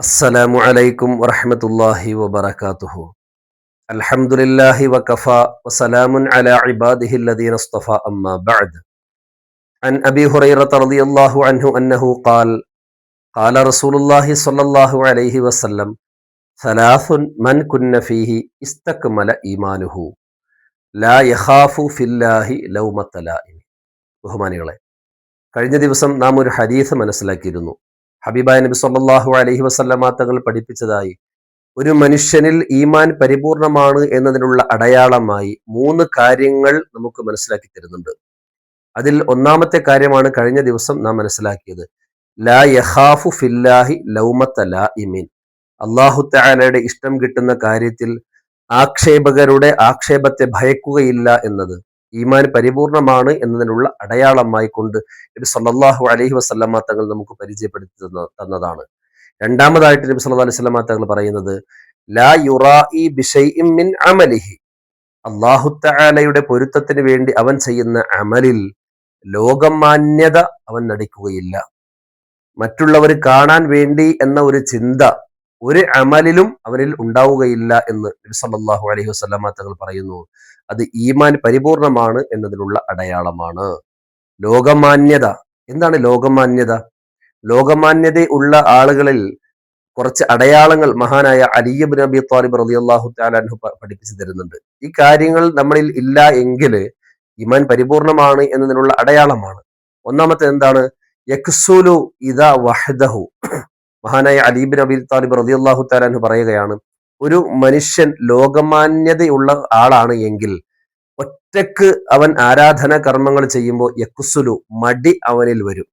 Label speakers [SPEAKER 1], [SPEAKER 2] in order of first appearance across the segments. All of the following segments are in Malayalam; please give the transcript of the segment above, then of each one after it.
[SPEAKER 1] السلام عليكم ورحمة الله وبركاته الحمد لله وكفى وسلام على عباده الذين اصطفى أما بعد عن أبي هريرة رضي الله عنه أنه قال قال رسول الله صلى الله عليه وسلم ثلاث من كن فيه استكمل إيمانه لا يخاف في الله لومة لائم ബഹുമാനികളെ കഴിഞ്ഞ ദിവസം നാം ഒരു ഹദീസ് മനസ്സിലാക്കിയിരുന്നു ഹബീബായ നബി സല്ലാഹു അലഹി വസല്ലമ തങ്ങൾ പഠിപ്പിച്ചതായി ഒരു മനുഷ്യനിൽ ഈമാൻ പരിപൂർണമാണ് എന്നതിനുള്ള അടയാളമായി മൂന്ന് കാര്യങ്ങൾ നമുക്ക് മനസ്സിലാക്കി തരുന്നുണ്ട്. അതിൽ ഒന്നാമത്തെ കാര്യമാണ് കഴിഞ്ഞ ദിവസം നാം മനസ്സിലാക്കിയത്. ലാ യഹാഫു ഫില്ലാഹി ലൗമത്ത ലാ ഇമീൻ അള്ളാഹു ഇഷ്ടം കിട്ടുന്ന കാര്യത്തിൽ ആക്ഷേപകരുടെ ആക്ഷേപത്തെ ഭയക്കുകയില്ല എന്നത് ഈമാൻ പരിപൂർണമാണ് എന്നതിനുള്ള അടയാളമായി കൊണ്ട് നബി സല്ലാഹു അലഹി വസ്ലമ തങ്ങൾ നമുക്ക് പരിചയപ്പെടുത്തി തന്നതാണ്. രണ്ടാമതായിട്ട് നബി സല്ലാ അലൈഹി സ്വലമ തങ്ങൾ പറയുന്നത് ലാ യുറാഇ മിൻ അമലിഹി. അള്ളാഹുത്തആലയുടെ പൊരുത്തത്തിന് വേണ്ടി അവൻ ചെയ്യുന്ന അമലിൽ ലോകമാന്യത അവൻ നടിക്കുകയില്ല. മറ്റുള്ളവർ കാണാൻ വേണ്ടി എന്ന ഒരു ചിന്ത ഒരു അമലിലും അവനിൽ ഉണ്ടാവുകയില്ല എന്ന് നബി സല്ലല്ലാഹു അലൈഹി വസല്ലമ തങ്ങൾ പറയുന്നു. അത് ഈമാൻ പരിപൂർണമാണ് എന്നതിനുള്ള അടയാളമാണ്. ലോകമാന്യത. എന്താണ് ലോകമാന്യത? ലോകമാന്യത ഉള്ള ആളുകളിൽ കുറച്ച് അടയാളങ്ങൾ മഹാനായ അലിയബ് നബി താലിബ് റളിയല്ലാഹു താലാൻഹു പഠിപ്പിച്ചു തരുന്നുണ്ട്. ഈ കാര്യങ്ങൾ നമ്മളിൽ ഇല്ല എങ്കിൽ ഇമാൻ പരിപൂർണമാണ് എന്നതിനുള്ള അടയാളമാണ്. ഒന്നാമത്തെ എന്താണ്? യക്സുലു ഇദ വഹദഹു. മഹാനായ അലീബ് നബി താലിബ് റളിയല്ലാഹു താലാൻഹു പറയുകയാണ് ഒരു മനുഷ്യൻ ലോകമാന്യതയുള്ള ആളാണ് എങ്കിൽ ഒറ്റയ്ക്ക് അവൻ ആരാധന കർമ്മങ്ങൾ ചെയ്യുമ്പോൾ യക്കുസുലു മടി അവനിൽ വരും.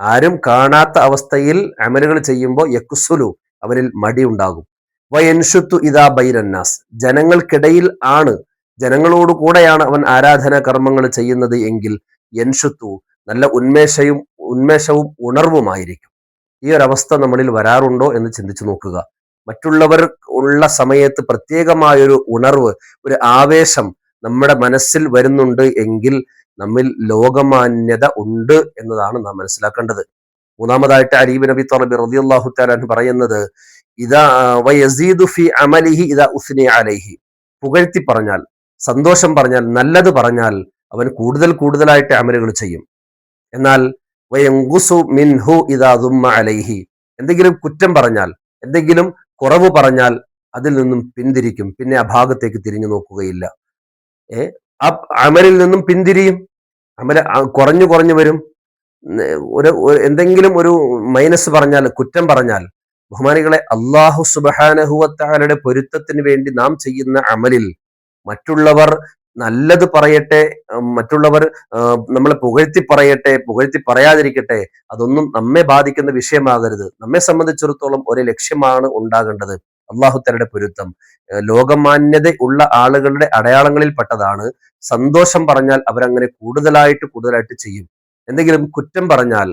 [SPEAKER 1] ആരും കാണാത്ത അവസ്ഥയിൽ അമലുകൾ ചെയ്യുമ്പോൾ യക്കുസുലു അവനിൽ മടി ഉണ്ടാകും. വയൻഷുത്തു ഇതാ ബൈരന്നാസ്. ജനങ്ങൾക്കിടയിൽ ആണ് ജനങ്ങളോട് കൂടെയാണ് അവൻ ആരാധന കർമ്മങ്ങൾ ചെയ്യുന്നത് എങ്കിൽ യൻഷുത്തു നല്ല ഉന്മേഷയും ഉന്മേഷവും ഉണർവുമായിരിക്കും. ഈ ഒരവസ്ഥ നമ്മളിൽ വരാറുണ്ടോ എന്ന് ചിന്തിച്ചു നോക്കുക. മറ്റുള്ളവർ ഉള്ള സമയത്ത് പ്രത്യേകമായൊരു ഉണർവ് ഒരു ആവേശം നമ്മുടെ മനസ്സിൽ വരുന്നുണ്ട് എങ്കിൽ നമ്മിൽ ലോകമാന്യത ഉണ്ട് എന്നതാണ് നാം മനസ്സിലാക്കേണ്ടത്. മൂന്നാമതായിട്ട് അലീബ് നബി തോറബി റബി അള്ളാഹു താലാൻ പറയുന്നത് ഇതാ ഫി ഉസ്നി അലൈഹി. പുകഴ്ത്തി പറഞ്ഞാൽ സന്തോഷം പറഞ്ഞാൽ നല്ലത് പറഞ്ഞാൽ അവൻ കൂടുതൽ കൂടുതലായിട്ട് അമലുകൾ ചെയ്യും. എന്നാൽ വയങ്കുസു മിൻഹു ഇതാ അലൈഹി. എന്തെങ്കിലും കുറ്റം പറഞ്ഞാൽ എന്തെങ്കിലും കുറവ് പറഞ്ഞാൽ അതിൽ നിന്നും പിന്തിരിക്കും. പിന്നെ ആ ഭാഗത്തേക്ക് തിരിഞ്ഞു നോക്കുകയില്ല. ഏ? ആ അമലിൽ നിന്നും പിന്തിരിയും. അമല കുറഞ്ഞു കുറഞ്ഞു വരും. ഒരു എന്തെങ്കിലും ഒരു മൈനസ് പറഞ്ഞാൽ കുറ്റം പറഞ്ഞാൽ ബഹുമാനികളെ അള്ളാഹു സുബാനഹുവത്താലയുടെ പൊരുത്തത്തിന് വേണ്ടി നാം ചെയ്യുന്ന അമലിൽ മറ്റുള്ളവർ നല്ലത് പറയട്ടെ മറ്റുള്ളവർ നമ്മളെ പുകഴ്ത്തി പറയട്ടെ പുകഴ്ത്തി പറയാതിരിക്കട്ടെ അതൊന്നും നമ്മെ ബാധിക്കുന്ന വിഷയമാകരുത്. നമ്മെ സംബന്ധിച്ചിടത്തോളം ഒരു ലക്ഷ്യമാണ് ഉണ്ടാകേണ്ടത്. അള്ളാഹുത്തരുടെ പൊരുത്തം. ലോകമാന്യത ഉള്ള ആളുകളുടെ അടയാളങ്ങളിൽ പെട്ടതാണ്. സന്തോഷം പറഞ്ഞാൽ അവരങ്ങനെ കൂടുതലായിട്ട് കൂടുതലായിട്ട് ചെയ്യും. എന്തെങ്കിലും കുറ്റം പറഞ്ഞാൽ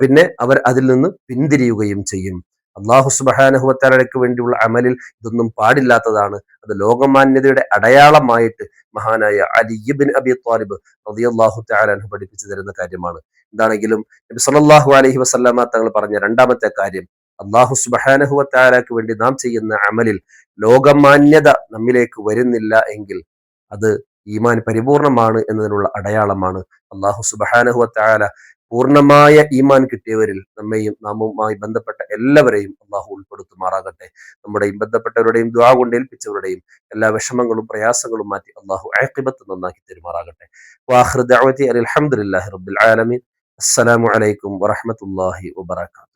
[SPEAKER 1] പിന്നെ അവർ അതിൽ നിന്ന് പിന്തിരിയുകയും ചെയ്യും. അള്ളാഹു സുബഹാനുഹുവത്താലയ്ക്ക് വേണ്ടിയുള്ള അമലിൽ ഇതൊന്നും പാടില്ലാത്തതാണ്. അത് ലോകമാന്യതയുടെ അടയാളമായിട്ട് മഹാനായ അലിബിൻ അബി താലിബ് റതിയല്ലാഹു താലാൻഹു പഠിപ്പിച്ചു തരുന്ന കാര്യമാണ്. എന്താണെങ്കിലും നബി സല്ലാഹു അലഹി വസ്ലാമ തങ്ങൾ പറഞ്ഞ രണ്ടാമത്തെ കാര്യം അള്ളാഹു സുബാനഹുവത്താലയ്ക്ക് വേണ്ടി നാം ചെയ്യുന്ന അമലിൽ ലോകമാന്യത നമ്മിലേക്ക് വരുന്നില്ല എങ്കിൽ അത് ഈമാൻ പരിപൂർണമാണ് എന്നതിനുള്ള അടയാളമാണ്. അള്ളാഹു സുബാനഹുവത്താല പൂർണമായ ഈമാൻ കിട്ടിയവരിൽ നമ്മയും നാമുമായി ബന്ധപ്പെട്ട എല്ലാവരെയും അള്ളാഹു ഉൾപ്പെടുത്തുമാറാകട്ടെ. നമ്മുടെയും ബന്ധപ്പെട്ടവരുടെയും ദ്വാ കൊണ്ട് ഏൽപ്പിച്ചവരുടെയും എല്ലാ വിഷമങ്ങളും പ്രയാസങ്ങളും മാറ്റി അള്ളാഹു ആക്കിബത്ത് നന്നാക്കി തരുമാറാകട്ടെ. വാഹൃദ് അലഹമുല്ലാഹി റബ്ബുൽ ആലമീൻ. അസ്സലാമു അലൈക്കും വറഹമത്തല്ലാഹി വബർക്കാത്തു